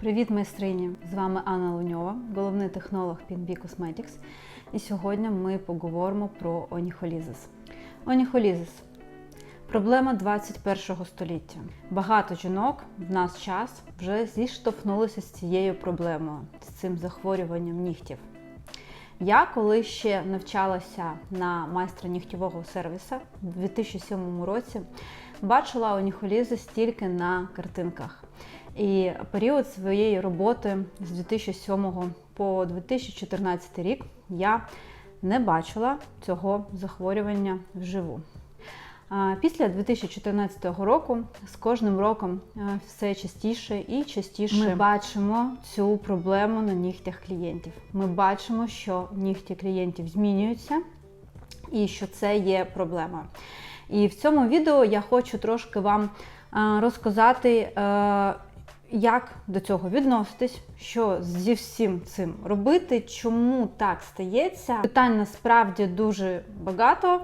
Привіт, майстрині! З вами Анна Луньова, головний технолог PNB Cosmetics. І сьогодні ми поговоримо про оніхолізис. Оніхолізис проблема 21 століття. Багато жінок в наш час вже зіштовхнулися з цією проблемою, з цим захворюванням нігтів. Я коли ще навчалася на майстра нігтєвого сервіса у 2007 році, бачила оніхолізис тільки на картинках. І період своєї роботи з 2007 по 2014 рік я не бачила цього захворювання вживу. Після 2014 року з кожним роком все частіше і частіше ми бачимо цю проблему на нігтях клієнтів. Ми бачимо, що нігті клієнтів змінюються і що це є проблема. І в цьому відео я хочу трошки вам розказати, е, як до цього відноситись, що зі всім цим робити, чому так стається. Питань насправді дуже багато,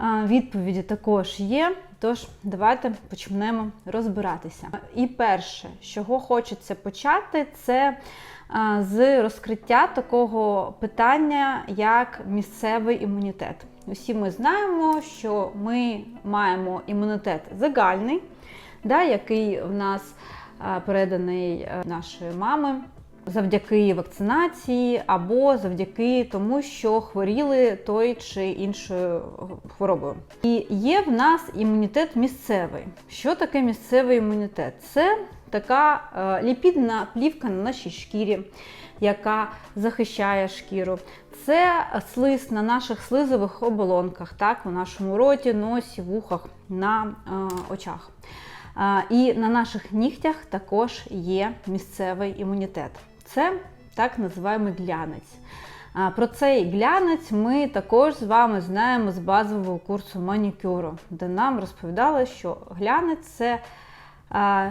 е, відповіді також є. Тож давайте почнемо розбиратися. І перше, з чого хочеться почати, це е, з розкриття такого питання, як місцевий імунітет. Усі ми знаємо, що ми маємо імунітет загальний, да, який в нас переданий е, нашої мами завдяки вакцинації або завдяки тому, що хворіли той чи іншою хворобою. І є в нас імунітет місцевий. Що таке місцевий імунітет? Це така е, ліпідна плівка на нашій шкірі, яка захищає шкіру. Це слиз на наших слизових оболонках, так, у нашому роті, носі, вухах, на е, очах. І на наших нігтях також є місцевий імунітет. Це так називаємо глянець. Про цей глянець ми також з вами знаємо з базового курсу манікюру, де нам розповідали, що глянець це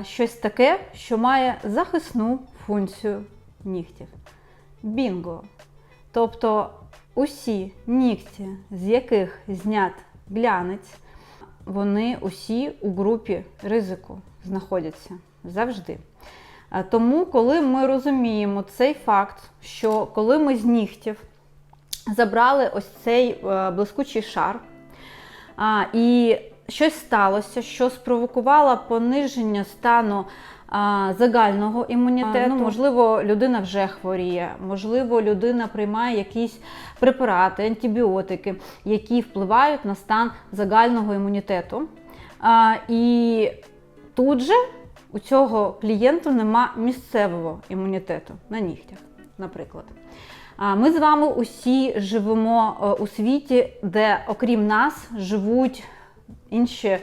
щось таке, що має захисну функцію нігтів. Бінго! Тобто усі нігті, з яких знят глянець, вони усі у групі ризику знаходяться завжди. Е, Тому, коли ми розуміємо цей факт, що коли ми з нігтів забрали ось цей е, блискучий шар, і щось сталося, що спровокувало пониження стану загального імунітету. Ну, можливо, людина вже хворіє, можливо, людина приймає якісь препарати, антибіотики, які впливають на стан загального імунітету. І тут же у цього клієнту нема місцевого імунітету на нігтях, наприклад. Ми з вами усі живемо е, у світі, де, окрім нас, живуть інші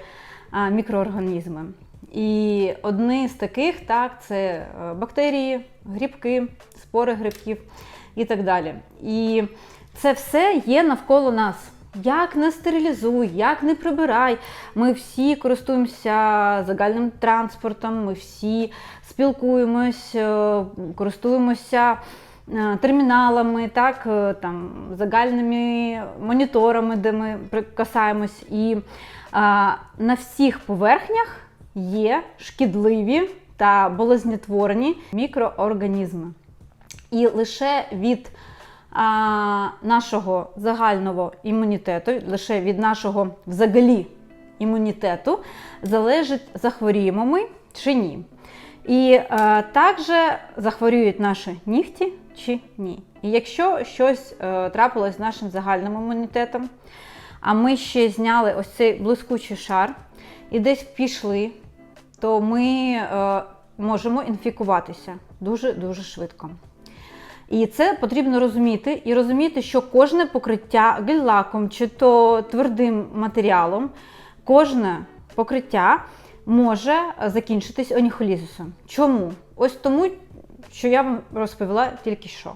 мікроорганізми. І одні з таких так, це е, бактерії, грибки, спори грибків і так далі. І це все є навколо нас. Як не стерилізуй, як не прибирай. Ми всі користуємося загальним транспортом, ми всі спілкуємось, е, користуємося е, терміналами, так, там, загальними моніторами, де ми прикасаємось. І а, на всіх поверхнях є шкідливі та болезнетворні мікроорганізми. І лише від а, нашого загального імунітету, лише від нашого взагалі імунітету залежить, захворіємо ми чи ні. І а, також захворюють наші нігті чи ні. І якщо щось а, трапилось з нашим загальним імунітетом, а ми ще зняли ось цей блискучий шар і десь пішли, то ми можемо інфікуватися дуже-дуже швидко. І це потрібно розуміти, і розуміти, що кожне покриття гель-лаком чи то твердим матеріалом, кожне покриття може закінчитись оніхолізисом. Чому? Ось тому, що я вам розповіла тільки що.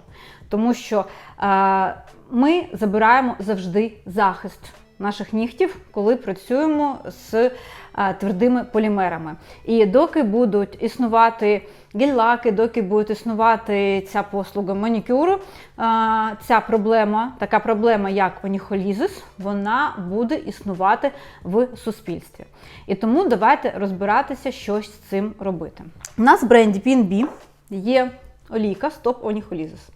Тому що е, ми забираємо завжди захист наших нігтів, коли працюємо з е, твердими полімерами. І доки будуть існувати гель-лаки, доки буде існувати ця послуга манікюру, е, ця проблема, така проблема, як оніхолізис, вона буде існувати в суспільстві. І тому давайте розбиратися, що з цим робити. У нас в бренді PNB є олійка Stop Onycholisis.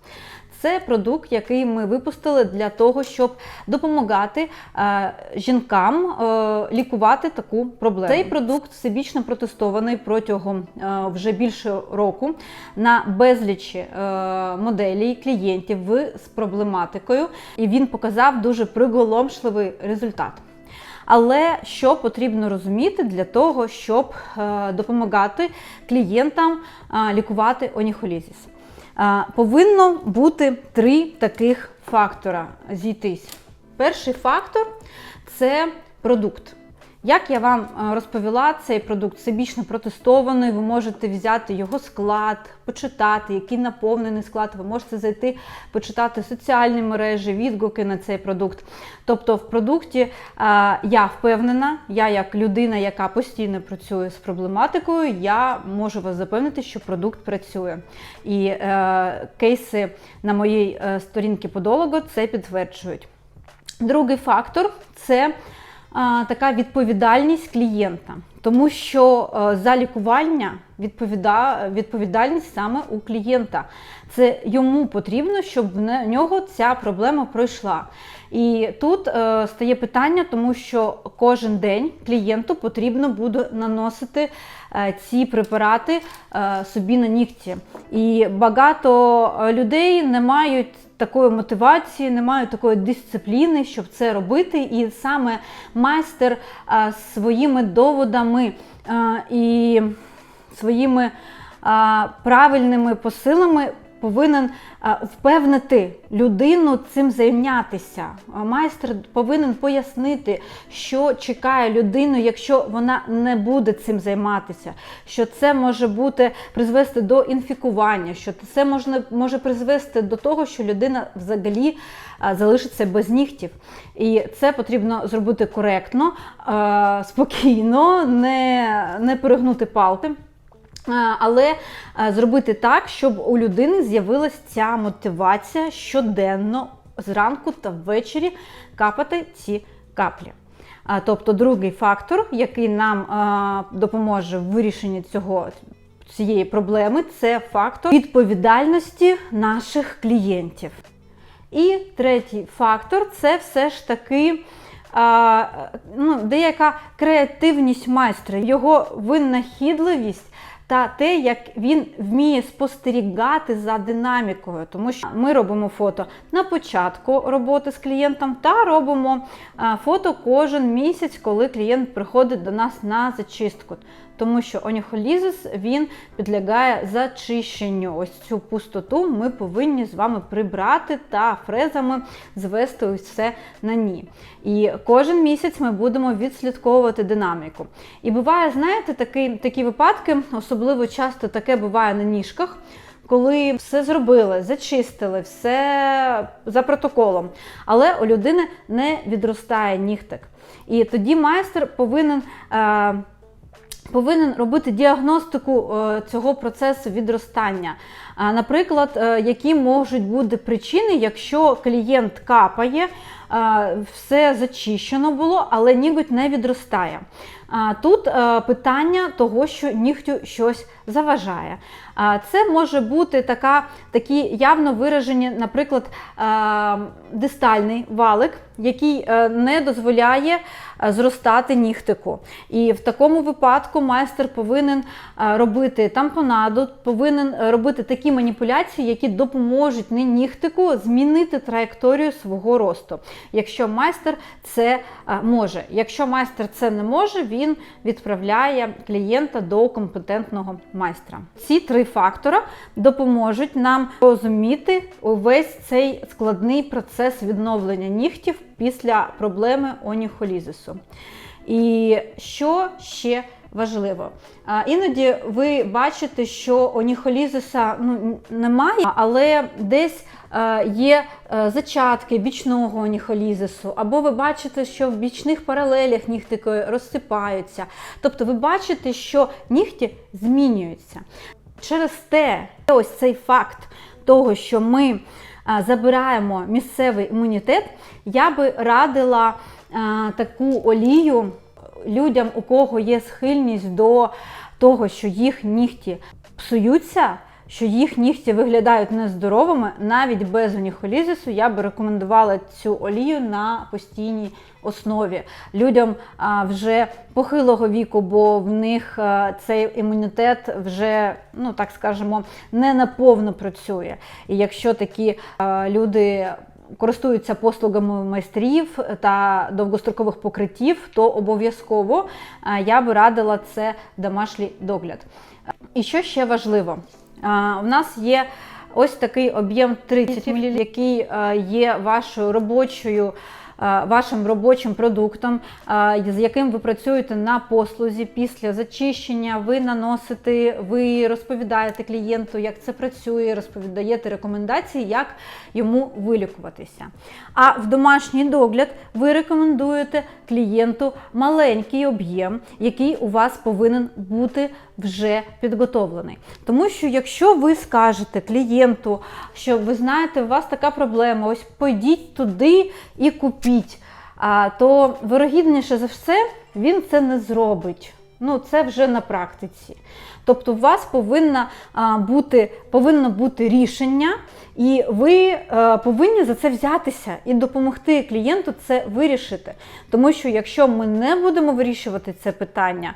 Це продукт, який ми випустили для того, щоб допомагати е, жінкам е, лікувати таку проблему. Цей продукт всебічно протестований протягом е, вже більше року на безлічі моделей клієнтів з проблематикою, і він показав дуже приголомшливий результат. Але що потрібно розуміти для того, щоб допомагати клієнтам лікувати оніхолізіс? Повинно бути три таких фактора зійтись. Перший фактор це продукт. Як я вам е, розповіла, цей продукт всебічно протестований, ви можете взяти його склад, почитати, який наповнений склад. Ви можете зайти, почитати соціальні мережі, відгуки на цей продукт. Тобто, в продукті е, я впевнена, я як людина, яка постійно працює з проблематикою, я можу вас запевнити, що продукт працює. І е, кейси на моїй е, сторінці подолого це підтверджують. Другий фактор це така відповідальність клієнта, тому що е, за лікування відповідальність саме у клієнта. Це йому потрібно, щоб в нього ця проблема пройшла. І тут е, стає питання, тому що кожен день клієнту потрібно буде наносити ці препарати е, собі на нігті. І багато е, людей не мають такої мотивації, не мають такої дисципліни, щоб це робити. І саме майстер а, своїми доводами а, і своїми а, правильними посилами повинен е, впевнити людину цим зайнятися. Майстер повинен пояснити, що чекає людину, якщо вона не буде цим займатися, що це може бути призвести до інфікування, що це можна, може призвести до того, що людина взагалі е, залишиться без нігтів. І це потрібно зробити коректно, е, спокійно, не, не перегнути палки. Е, Але е, зробити так, щоб у людини з'явилася ця мотивація щоденно зранку та ввечері капати ці каплі. Тобто другий фактор, який нам е, допоможе в вирішенні цього, цієї проблеми, це фактор відповідальності наших клієнтів. І третій фактор це все ж таки а, ну, деяка креативність майстра, його винахідливість та те, як він вміє спостерігати за динамікою, тому що ми робимо фото на початку роботи з клієнтом та робимо фото кожен місяць, коли клієнт приходить до нас на зачистку. Тому що оніхолізис він підлягає зачищенню. Ось цю пустоту ми повинні з вами прибрати та фрезами звести ось все на ні. І кожен місяць ми будемо відслідковувати динаміку. І буває, знаєте, такі, такі випадки, особливо часто таке буває на ніжках. Коли все зробили, зачистили, все за протоколом, але у людини не відростає нігтик. І тоді майстер повинен. Е, Повинен робити діагностику е, цього процесу відростання. Наприклад, е, які можуть бути причини, якщо клієнт капає, е, все зачищено було, але ніготь не відростає. Тут е, питання того, що нігтю щось заважає. Це може бути така, такі явно виражені, наприклад, дистальний валик, який не дозволяє зростати нігтику. І в такому випадку майстер повинен робити тампонаду, повинен робити такі маніпуляції, які допоможуть нігтику змінити траєкторію свого росту. Якщо майстер це е, може. Якщо майстер це не може, він відправляє клієнта до компетентного майстра. Ці три фактора допоможуть нам розуміти увесь цей складний процес відновлення нігтів після проблеми оніхолізису. І що ще важливо? Іноді ви бачите, що оніхолізиса ну, немає, але десь е, є е, зачатки бічного оніхолізису, або ви бачите, що в бічних паралелях нігтики розсипаються. Тобто ви бачите, що нігті змінюються. Через те, ось цей факт того, що ми забираємо місцевий імунітет, я би радила таку олію людям, у кого є схильність до того, що їх нігті псуються, що їх нігті виглядають нездоровими, навіть без уніхолізису я би рекомендувала цю олію на постійній основі людям вже похилого віку, бо в них цей імунітет вже, ну так скажемо, не наповно працює. І якщо такі люди користуються послугами майстрів та довгострокових покриттів, то обов'язково я би радила це домашній догляд. І що ще важливо? У нас є ось такий об'єм 30 мл, який є вашою робочою. А, Вашим робочим продуктом, з яким ви працюєте на послузі після зачищення, ви наносите, ви розповідаєте клієнту, як це працює, розповідаєте рекомендації, як йому вилікуватися. А в домашній догляд ви рекомендуєте клієнту маленький об'єм, який у вас повинен бути вже підготовлений. Тому що якщо ви скажете клієнту, що ви знаєте, у вас така проблема, ось пойдіть туди і купіть, то вирогідніше за все він це не зробить. Ну, це вже на практиці. Тобто, у вас повинна бути, повинно бути рішення, і ви е, повинні за це взятися і допомогти клієнту це вирішити. Тому що якщо ми не будемо вирішувати це питання,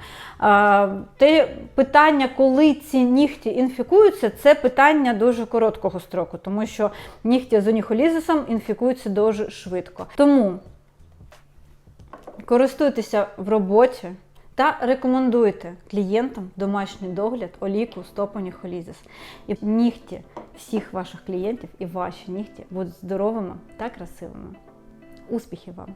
те питання, коли ці нігті інфікуються, це питання дуже короткого строку, тому що нігті з уніхолізисом інфікуються дуже швидко. Тому користуйтеся в роботі. Та рекомендуйте клієнтам домашній догляд, оліку, стопані холізис. І нігті всіх ваших клієнтів і ваші нігті будуть здоровими та красивими. Успіхів вам!